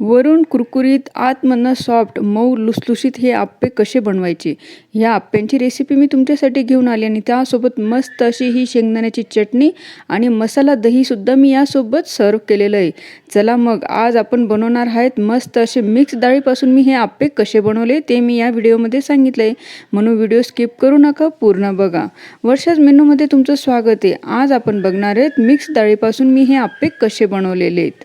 वरून कुरकुरीत आतमधनं सॉफ्ट मऊ लुसलुशीत हे आप्पे कसे बनवायचे? ह्या आप्प्यांची रेसिपी मी तुमच्यासाठी घेऊन आली आणि त्यासोबत मस्त अशी ही शेंगदाण्याची चटणी आणि मसाला दहीसुद्धा मी यासोबत सर्व केलेलं आहे. चला मग आज आपण बनवणार आहेत मस्त असे मिक्स डाळीपासून मी हे आप्पे कसे बनवले ते मी या व्हिडिओमध्ये सांगितलं आहे. म्हणून व्हिडिओ स्किप करू नका पूर्ण बघा. वर्षाच मेनूमध्ये तुमचं स्वागत आहे. आज आपण बघणार आहेत मिक्स डाळीपासून मी हे आप्पे कसे बनवलेले आहेत.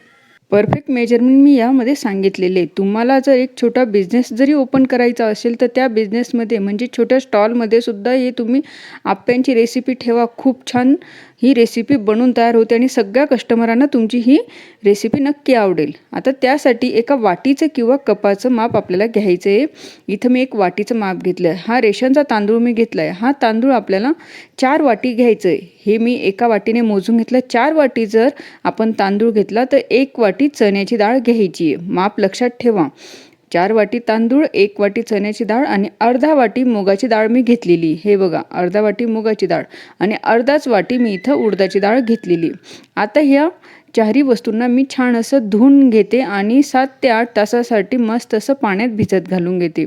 परफेक्ट मेजरमेंट मी यामध्ये सांगितलेले तुम्हाला जर एक छोटा बिझनेस जरी ओपन करायचा असेल तर त्या बिझनेसमध्ये म्हणजे छोट्या स्टॉलमध्ये सुद्धा हे तुम्ही आप्प्यांची रेसिपी ठेवा. खूप छान ही रेसिपी बनून तयार होते आणि सगळ्या कस्टमरांना तुमची ही रेसिपी नक्की आवडेल. आता त्यासाठी एका वाटीचं किंवा कपाचं माप आपल्याला घ्यायचं आहे. इथं मी एक वाटीचं माप घेतलं आहे हा रेशनचा तांदूळ मी घेतला आहे हा तांदूळ आपल्याला चार वाटी घ्यायचं आहे. हे मी एका वाटीने मोजून घेतलं. चार वाटी जर आपण तांदूळ घेतला तर एक वाटी चण्याची डाळ घ्यायची आहे. माप लक्षात ठेवा. चार वाटी तांदूळ एक वाटी चण्याची डाळ आणि अर्धा वाटी मुगाची डाळ मी घेतलेली. हे बघा अर्धा वाटी मुगाची डाळ आणि अर्धाच वाटी मी इथं उडदाची डाळ घेतलेली. आता ह्या चारही वस्तूंना मी छान असं धुवून घेते आणि सात ते आठ तासासाठी मस्त असं पाण्यात भिजत घालून घेते.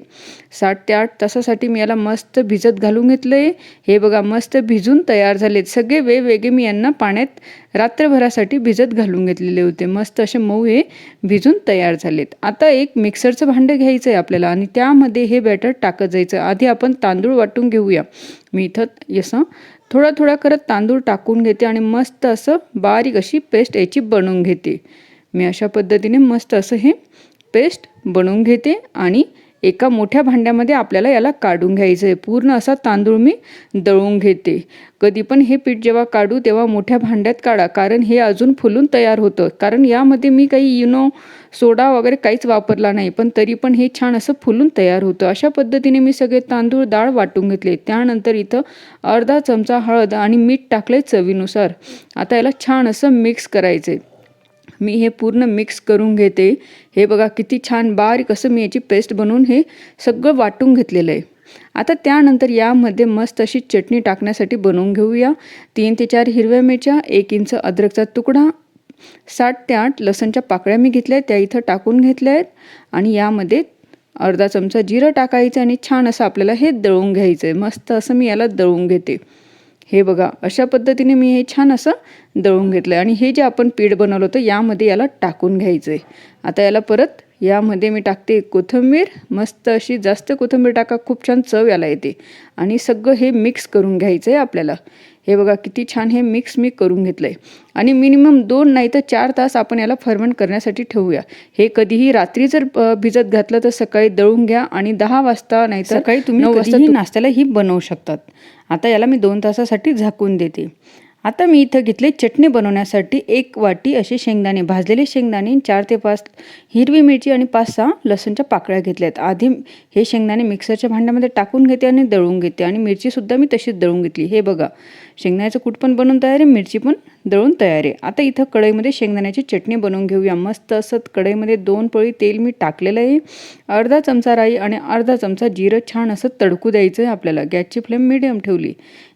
सात ते आठ तासासाठी मी याला मस्त भिजत घालून घेतलं आहे हे बघा मस्त भिजून तयार झालेत. सगळे वेगवेगळे मी यांना पाण्यात रात्रभरासाठी भिजत घालून घेतलेले होते. मस्त असे मऊ हे भिजून तयार झालेत. आता एक मिक्सरचं भांडं घ्यायचं आहे आपल्याला आणि त्यामध्ये हे बॅटर टाकत जायचं. आधी आपण तांदूळ वाटून घेऊया. मी इथं असं थोडा थोडा करत तांदूळ टाकून घेते आणि मस्त असं बारीक अशी पेस्ट याची बनवून घेते. मी अशा पद्धतीने मस्त असं हे पेस्ट बनवून घेते आणि एका मोठ्या भांड्यामध्ये आपल्याला याला काढून घ्यायचं आहे पूर्ण असा तांदूळ मी दळून घेते. कधी पण हे पीठ जेव्हा काढू तेव्हा मोठ्या भांड्यात काढा कारण हे अजून फुलून तयार होतं. कारण यामध्ये मी काही युनो सोडा वगैरे काहीच वापरला नाही पण तरी पण हे छान असं फुलून तयार होतं. अशा पद्धतीने मी सगळे तांदूळ डाळ वाटून घेतले. त्यानंतर इथं अर्धा चमचा हळद आणि मीठ टाकले चवीनुसार. आता याला छान असं मिक्स करायचं आहे मी हे पूर्ण मिक्स करून घेते. हे बघा किती छान बारीक असं मी याची पेस्ट बनवून हे सगळं वाटून घेतलेलं आहे. आता त्यानंतर यामध्ये मस्त अशी चटणी टाकण्यासाठी बनवून घेऊया. तीन ते चार हिरव्या मिरच्या एक इंच अद्रकचा तुकडा साठ ते आठ लसणच्या पाकळ्या मी घेतल्या आहेत त्या इथं टाकून घेतल्या आहेत. आणि यामध्ये अर्धा चमचा जिरं टाकायचं आणि छान असं आपल्याला हे दळून घ्यायचं आहे मस्त असं मी याला दळून घेते. हे बघा अशा पद्धतीने मी हे छान असं दळून घेतलं आहे आणि हे जे आपण पीठ बनवलं होतं यामध्ये याला टाकून घ्यायचं आहे आता याला परत यामध्ये मी टाकते कोथिंबीर. मस्त अशी जास्त कोथिंबीर टाका खूप छान चव याला येते. आणि सगळं हे मिक्स करून घ्यायचं आहे आपल्याला. हे बघा किती छान हे मिक्स मी करून घेतलं आहे आणि मिनिमम दोन नाही तर चार तास आपण याला फर्मंट करण्यासाठी ठेवूया. हे कधीही रात्री जर भिजत घातलं तर सकाळी दळून घ्या आणि दहा वाजता नाही तर सकाळी तुम्ही कधीही नाश्त्याला ही बनवू शकतात. आता याला मी दोन तासासाठी झाकून देते. आता मी इथं घेतले चटणी बनवण्यासाठी एक वाटी असे शेंगदाणे. भाजलेले शेंगदाणे चार ते पाच हिरवी मिरची आणि पाच सहा लसूणच्या पाकळ्या घेतल्यात. आधी हे शेंगदाणे मिक्सरच्या भांड्यामध्ये टाकून घेते आणि दळून घेते. आणि मिरचीसुद्धा मी तशीच दळून घेतली. हे बघा शेंगदाण्याचं कूट पण बनवून तयार आहे मिरची पण दळून तयार आहे. आता इथं कढईमध्ये शेंगदाण्याची चटणी बनवून घेऊया. मस्त असं कढईमध्ये दोन पळी तेल मी टाकलेलं आहे. अर्धा चमचा राई आणि अर्धा चमचा जिरं छान असं तडकू द्यायचं आहे आपल्याला. गॅसची फ्लेम मिडियम ठेवली.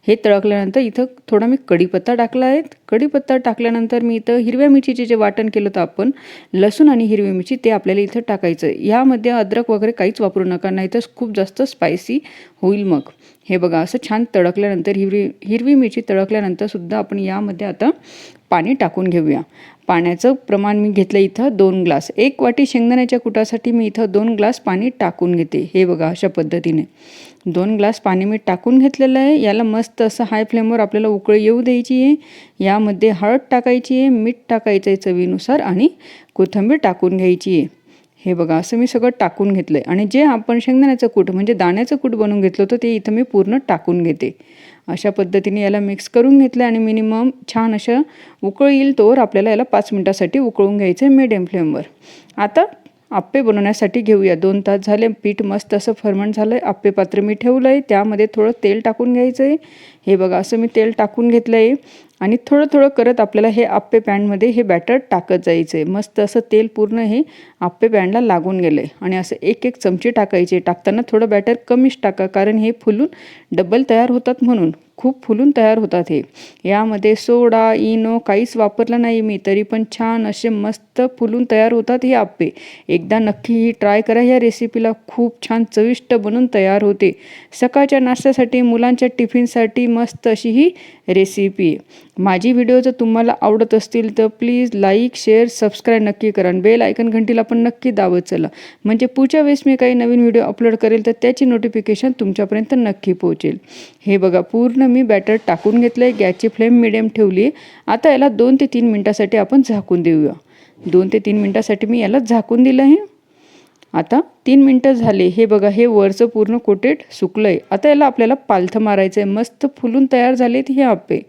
हे तळकल्यानंतर इथं थोडा मी कढीपत्ता टाकला आहे. कढीपत्ता टाकल्यानंतर मी इथं हिरव्या मिरचीचे जे वाटण केलं होतं आपण लसूण आणि हिरवी मिरची ते आपल्याला इथं टाकायचं. आहे यामध्ये अद्रक वगैरे काहीच वापरू नका नाही तर खूप जास्त स्पायसी होईल मग. हे बघा असं छान तडकल्यानंतर हिरवी हिरवी मिरची तडकल्यानंतर सुद्धा आपण यामध्ये आता पाणी टाकून घेऊया. पाण्याचं प्रमाण मी घेतलं इथं दोन ग्लास. एक वाटी शेंगदाण्याच्या कुटासाठी मी इथं दोन ग्लास पाणी टाकून घेते. हे बघा अशा पद्धतीने. दोन ग्लास पाणी मी टाकून घेतलेलं आहे. याला मस्त असं हाय फ्लेमवर आपल्याला उकळी येऊ द्यायची आहे. यामध्ये हळद टाकायची आहे मीठ टाकायचं आहे चवीनुसार आणि कोथिंबीर टाकून घ्यायची आहे. हे बघा असं मी सगळं टाकून घेतलं आहे आणि जे आपण शेंगदाण्याचं कूट म्हणजे दाण्याचं कूट बनवून घेतलं होतं ते इथं मी पूर्ण टाकून घेते. अशा पद्धतीने याला मिक्स करून घेतलं आणि मिनिमम छान असं उकळ येईल तोवर आपल्याला याला पाच मिनटासाठी उकळून घ्यायचं आहे मिडियम फ्लेमवर आता आप्पे बनवण्यासाठी घेऊया. दोन तास झाले पीठ मस्त असं फर्मंट झालं आहे आप्पे पात्र मी ठेवलं आहे त्यामध्ये थोडं तेल टाकून घ्यायचं आहे हे बघा असं मी तेल टाकून घेतलं आहे आणि थोडं थोडं करत आपल्याला हे आप्पे पॅनमध्ये हे बॅटर टाकत जायचं. आहे मस्त असं तेल पूर्ण हे आप्पे पॅनला लागून गेलं. आहे आणि असं एक एक चमचे टाकायचे. टाकताना थोडं बॅटर कमीच टाका कारण हे फुलून डबल तयार होतात म्हणून. खूप फुलून तयार होतात हे. यामध्ये सोडा इनो काहीच वापरला नाही मी तरी पण छान असे मस्त फुलून तयार होतात हे आप्पे. एकदा नक्की ही ट्राय करा ह्या रेसिपीला खूप छान चविष्ट बनून तयार होते. सकाळच्या नाश्त्यासाठी मुलांच्या टिफिनसाठी मस्त अशी ही रेसिपी. आहे माझी व्हिडिओ जर तुम्हाला आवडत असतील तर प्लीज लाईक शेअर सबस्क्राईब नक्की करा आणि बेल आयकन घंटीला पण नक्की दावत चला. म्हणजे पुढच्या वेळेस मी काही नवीन व्हिडिओ अपलोड करेल तर त्याची नोटिफिकेशन तुमच्यापर्यंत नक्की पोहोचेल. हे बघा पूर्ण मी बॅटर टाकून घेतलं आहे गॅसची फ्लेम मिडियम ठेवली. आहे आता याला दोन ते तीन मिनटासाठी आपण झाकून देऊया. दोन ते तीन मिनटासाठी मी याला झाकून दिलं आहे. आता तीन मिनटं झाले. हे बघा हे वरचं पूर्ण कोटेड सुकलं आहे आता याला आपल्याला पालथं मारायचं आहे मस्त फुलून तयार झालेत हे आप्पे.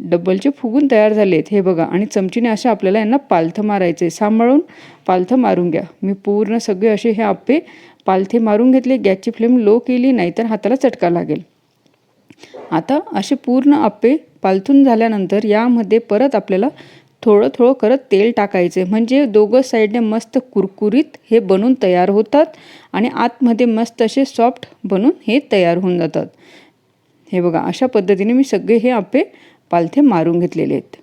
डब्बलचे फुगून तयार झालेत. हे बघा आणि चमचीने असे आपल्याला यांना पालथं मारायचं आहे सांभाळून पालथं मारून घ्या. मी पूर्ण सगळे असे हे आप्पे पालथे मारून घेतले. गॅसची फ्लेम लो केली नाहीतर हाताला चटका लागेल. आता असे पूर्ण आप्पे पालथून झाल्यानंतर यामध्ये परत आपल्याला थोडं थोडं करत तेल टाकायचे. म्हणजे दोघं साईडने मस्त कुरकुरीत हे बनून तयार होतात आणि आतमध्ये मस्त असे सॉफ्ट बनून हे तयार होऊन जातात. हे बघा अशा पद्धतीने मी सगळे हे आप्पे पालथे मारून घेतलेले आहेत.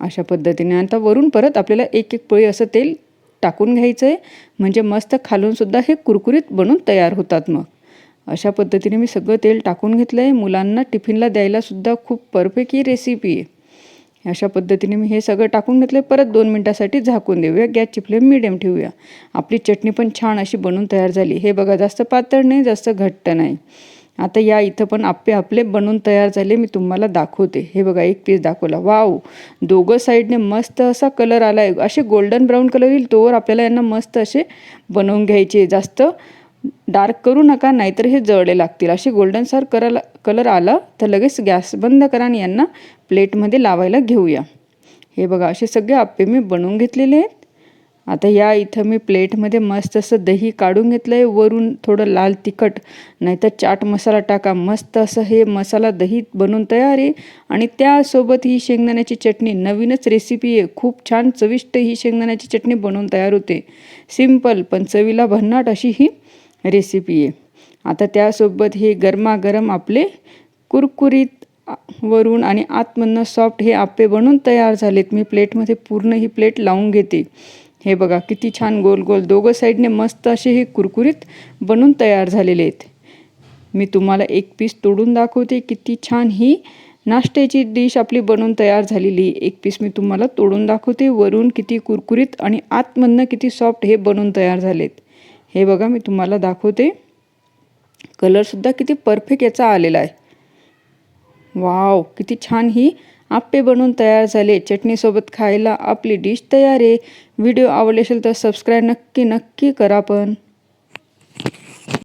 अशा पद्धतीने आता वरून परत आपल्याला एक एक पळी असं तेल टाकून घ्यायचं आहे म्हणजे मस्त खालूनसुद्धा हे कुरकुरीत बनून तयार होतात मग. अशा पद्धतीने मी सगळं तेल टाकून घेतलं आहे मुलांना टिफिनला द्यायलासुद्धा खूप परफेक्ट ही रेसिपी आहे. अशा पद्धतीने मी हे सगळं टाकून घेतलं आहे परत दोन मिनटासाठी झाकून देऊया. गॅसची फ्लेम मिडियम ठेवूया. आपली चटणी पण छान अशी बनून तयार झाली. हे बघा जास्त पातळ नाही जास्त घट्ट नाही. आता या इथं पण आप्पे आपले बनून तयार झाले. मी तुम्हाला दाखवते. हे बघा एक पीस दाखवला. वाव! दोघं साईडने मस्त असा कलर आला आहे असे गोल्डन ब्राऊन कलर येईल तोवर आपल्याला यांना मस्त असे बनवून घ्यायचे. जास्त डार्क करू नका नाहीतर हे जळले लागतील. असे गोल्डन सर करायला कलर आला तर लगेच गॅस बंद करा आणि यांना प्लेटमध्ये लावायला घेऊया. हे बघा असे सगळे आप्पे मी बनवून घेतलेले आहेत. आता या इथं मी प्लेटमध्ये मस्त असं दही काढून घेतलं आहे वरून थोडं लाल तिखट नाहीतर चाट मसाला टाका. मस्त असं हे मसाला दही बनवून तयार आहे. आणि त्यासोबत ही शेंगदाण्याची चटणी नवीनच रेसिपी आहे. खूप छान चविष्ट ही शेंगदाण्याची चटणी बनवून तयार होते. सिंपल पण चवीला भन्नाट अशी ही रेसिपी आहे आता त्यासोबत हे गरमागरम आपले कुरकुरीत वरून आणि आतमधनं सॉफ्ट हे आप्पे बनवून तयार झालेत. मी प्लेटमध्ये पूर्ण ही प्लेट लावून घेते. हे बघा किती छान गोल गोल. दोघं साईडने मस्त असे हे कुरकुरीत बनून तयार झालेले आहेत. मी तुम्हाला एक पीस तोडून दाखवते. किती छान ही नाश्त्याची डिश आपली बनवून तयार झालेली. एक पीस मी तुम्हाला तोडून दाखवते. वरून किती कुरकुरीत आणि आतमधनं किती सॉफ्ट हे बनून तयार झालेत. हे बघा मी तुम्हाला दाखवते. कलरसुद्धा किती परफेक्ट याचा आलेला आहे. वाव किती छान ही आप्पे बनवून तयार झाले. चटणीसोबत खायला आपली डिश तयार आहे. व्हिडिओ आवडले असेल तर सबस्क्राईब नक्की नक्की करा पण.